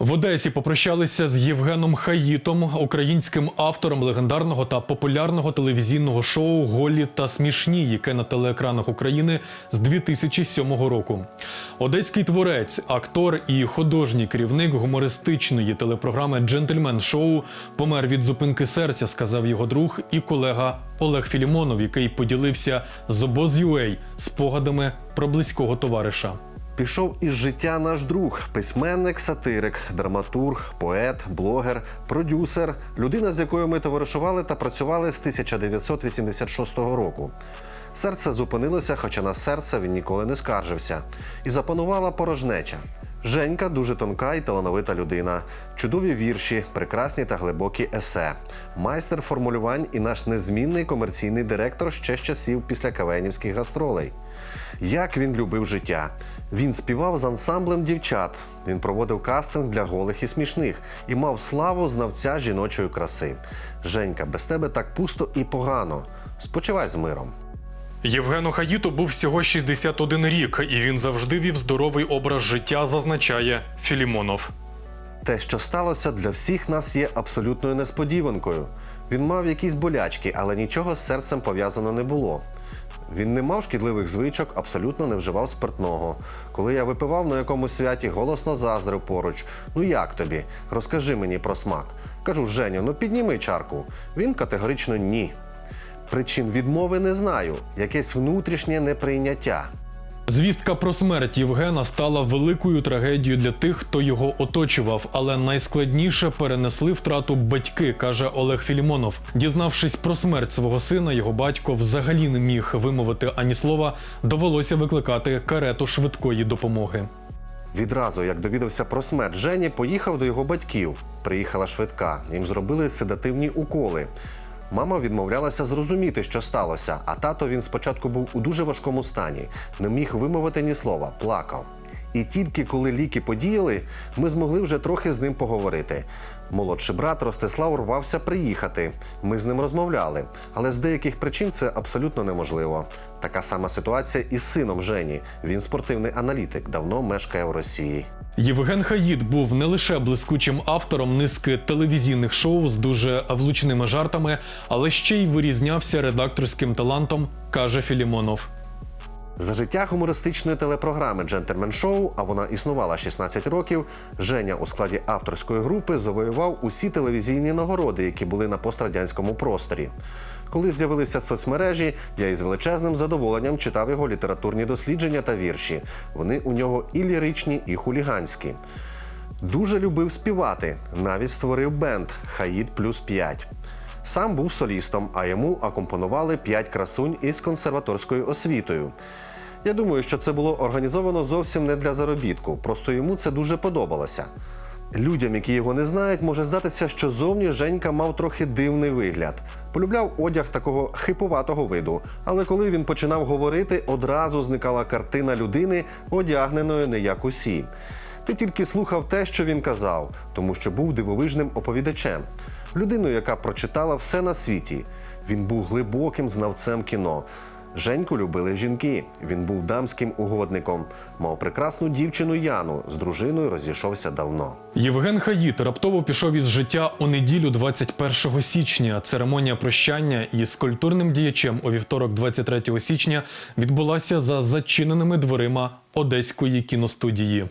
В Одесі попрощалися з Євгеном Хаїтом, українським автором легендарного та популярного телевізійного шоу Голі та смішні, яке на телеекранах України з 2007 року. Одеський творець, актор і художній керівник гумористичної телепрограми Джентльмен Шоу помер від зупинки серця, сказав його друг і колега Олег Філімонов, який поділився з обоз.UA спогадами про близького товариша. Пішов із життя наш друг, письменник, сатирик, драматург, поет, блогер, продюсер, людина, з якою ми товаришували та працювали з 1986 року. Серце зупинилося, хоча на серце він ніколи не скаржився, і запанувала порожнеча. Женька дуже тонка і талановита людина, чудові вірші, прекрасні та глибокі есе, майстер формулювань і наш незмінний комерційний директор ще з часів після кавенівських гастролей. Як він любив життя. Він співав з ансамблем дівчат. Він проводив кастинг для голих і смішних і мав славу знавця жіночої краси. Женька, без тебе так пусто і погано. Спочивай з миром. Євгену Хаїту був всього 61 рік, і він завжди вів здоровий образ життя, зазначає Філімонов. Те, що сталося, для всіх нас є абсолютною несподіванкою. Він мав якісь болячки, але нічого з серцем пов'язано не було. Він не мав шкідливих звичок, абсолютно не вживав спиртного. Коли я випивав на якомусь святі, голосно заздрив поруч. Ну як тобі? Розкажи мені про смак. Кажу, Женю, ну підніми чарку. Він категорично ні. Причин відмови не знаю. Якесь внутрішнє неприйняття. Звістка про смерть Євгена стала великою трагедією для тих, хто його оточував, але найскладніше перенесли втрату батьки, каже Олег Філімонов. Дізнавшись про смерть свого сина, його батько взагалі не міг вимовити ані слова. Довелося викликати карету швидкої допомоги. Відразу, як довідався про смерть Жені, поїхав до його батьків. Приїхала швидка. Їм зробили седативні уколи. Мама відмовлялася зрозуміти, що сталося, а тато він спочатку був у дуже важкому стані, не міг вимовити ні слова, плакав. І тільки коли ліки подіяли, ми змогли вже трохи з ним поговорити. Молодший брат Ростислав рвався приїхати. Ми з ним розмовляли, але з деяких причин це абсолютно неможливо. Така сама ситуація і з сином Жені. Він спортивний аналітик, давно мешкає в Росії. Євген Хаїд був не лише блискучим автором низки телевізійних шоу з дуже влучними жартами, але ще й вирізнявся редакторським талантом, каже Філімонов. За життя гумористичної телепрограми Джентльмен Шоу, а вона існувала 16 років. Женя у складі авторської групи завоював усі телевізійні нагороди, які були на пострадянському просторі. Коли з'явилися соцмережі, я із величезним задоволенням читав його літературні дослідження та вірші. Вони у нього і ліричні, і хуліганські. Дуже любив співати, навіть створив бенд Хаїд плюс 5. Сам був солістом, а йому акомпонували п'ять красунь із консерваторською освітою. Я думаю, що це було організовано зовсім не для заробітку, просто йому це дуже подобалося. Людям, які його не знають, може здатися, що зовні Женька мав трохи дивний вигляд. Полюбляв одяг такого хиповатого виду, але коли він починав говорити, одразу зникала картина людини, одягненої не як усі. Ти тільки слухав те, що він казав, тому що був дивовижним оповідачем, людиною, яка прочитала все на світі. Він був глибоким знавцем кіно. Женьку любили жінки. Він був дамським угодником. Мав прекрасну дівчину Яну. З дружиною розійшовся давно. Євген Хаїт раптово пішов із життя у неділю 21 січня. Церемонія прощання із культурним діячем у вівторок, 23 січня, відбулася за зачиненими дверима одеської кіностудії.